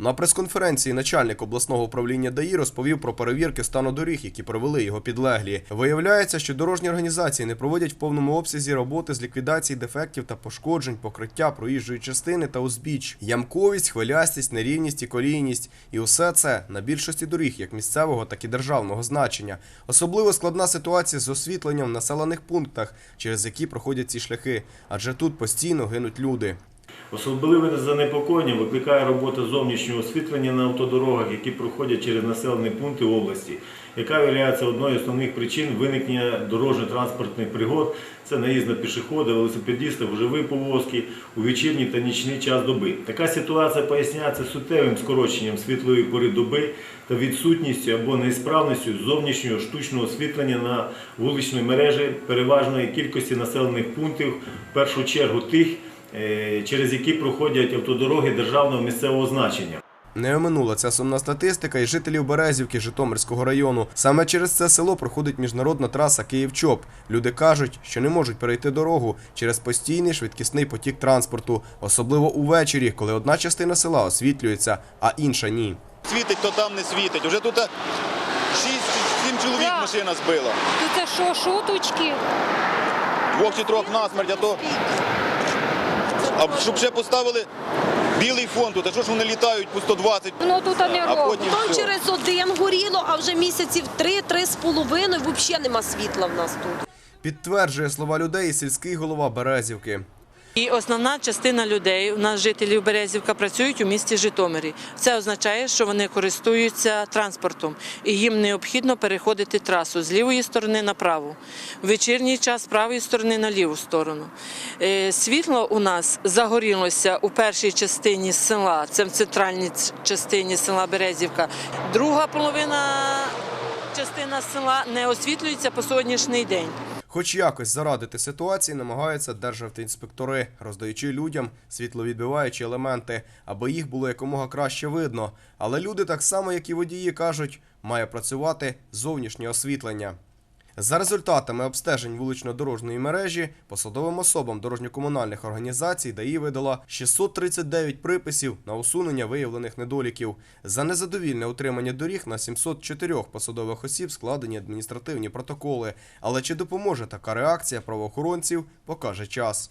На прес-конференції начальник обласного управління ДАІ розповів про перевірки стану доріг, які провели його підлеглі. Виявляється, що дорожні організації не проводять в повному обсязі роботи з ліквідації дефектів та пошкоджень, покриття проїжджої частини та узбіч, ямковість, хвилястість, нерівність і колійність. І усе це на більшості доріг, як місцевого, так і державного значення. Особливо складна ситуація з освітленням в населених пунктах, через які проходять ці шляхи, адже тут постійно гинуть люди. Особливе занепокоєння викликає робота зовнішнього освітлення на автодорогах, які проходять через населені пункти області, яка є одною з основних причин виникнення дорожньо-транспортних пригод. Це наїзд на пішоходи, велосипедисти, вживі повозки у вечірній та нічний час доби. Така ситуація поясняється суттєвим скороченням світлої пори доби та відсутністю або неісправністю зовнішнього штучного освітлення на вуличній мережі переважної кількості населених пунктів, в першу чергу тих, через які проходять автодороги державного місцевого значення. Не оминула ця сумна статистика і жителів Березівки Житомирського району. Саме через це село проходить міжнародна траса Київ-Чоп. Люди кажуть, що не можуть перейти дорогу через постійний швидкісний потік транспорту, особливо увечері, коли одна частина села освітлюється, а інша ні. Світить, то там не світить. Уже тут 6-7 чоловік Так. машина збила. То це що, шуточки? Двох чи трьох насмерть, а то. А щоб ще поставили білий фон тут, а що ж вони літають по 120? Ну тут не А робить. потім Там все. через один горіло, а вже місяців три-три з половиною взагалі нема світла в нас тут. Підтверджує слова людей сільський голова Березівки. І основна частина людей, у нас жителів Березівка, працюють у місті Житомирі. Це означає, що вони користуються транспортом, і їм необхідно переходити трасу з лівої сторони на праву, в вечірній час з правої сторони на ліву сторону. Е, Світло у нас загорілося у першій частині села, це в центральній частині села Березівка. Друга половина частина села не освітлюється по сьогоднішній день. Хоч якось зарадити ситуації намагаються державтоінспектори, роздаючи людям світловідбиваючі елементи, аби їх було якомога краще видно. Але люди, так само як і водії, кажуть, має працювати зовнішнє освітлення. За результатами обстежень вулично-дорожньої мережі посадовим особам дорожньо-комунальних організацій ДАІ видала 639 приписів на усунення виявлених недоліків. За незадовільне утримання доріг на 704 посадових осіб складені адміністративні протоколи. Але чи допоможе така реакція правоохоронців, покаже час.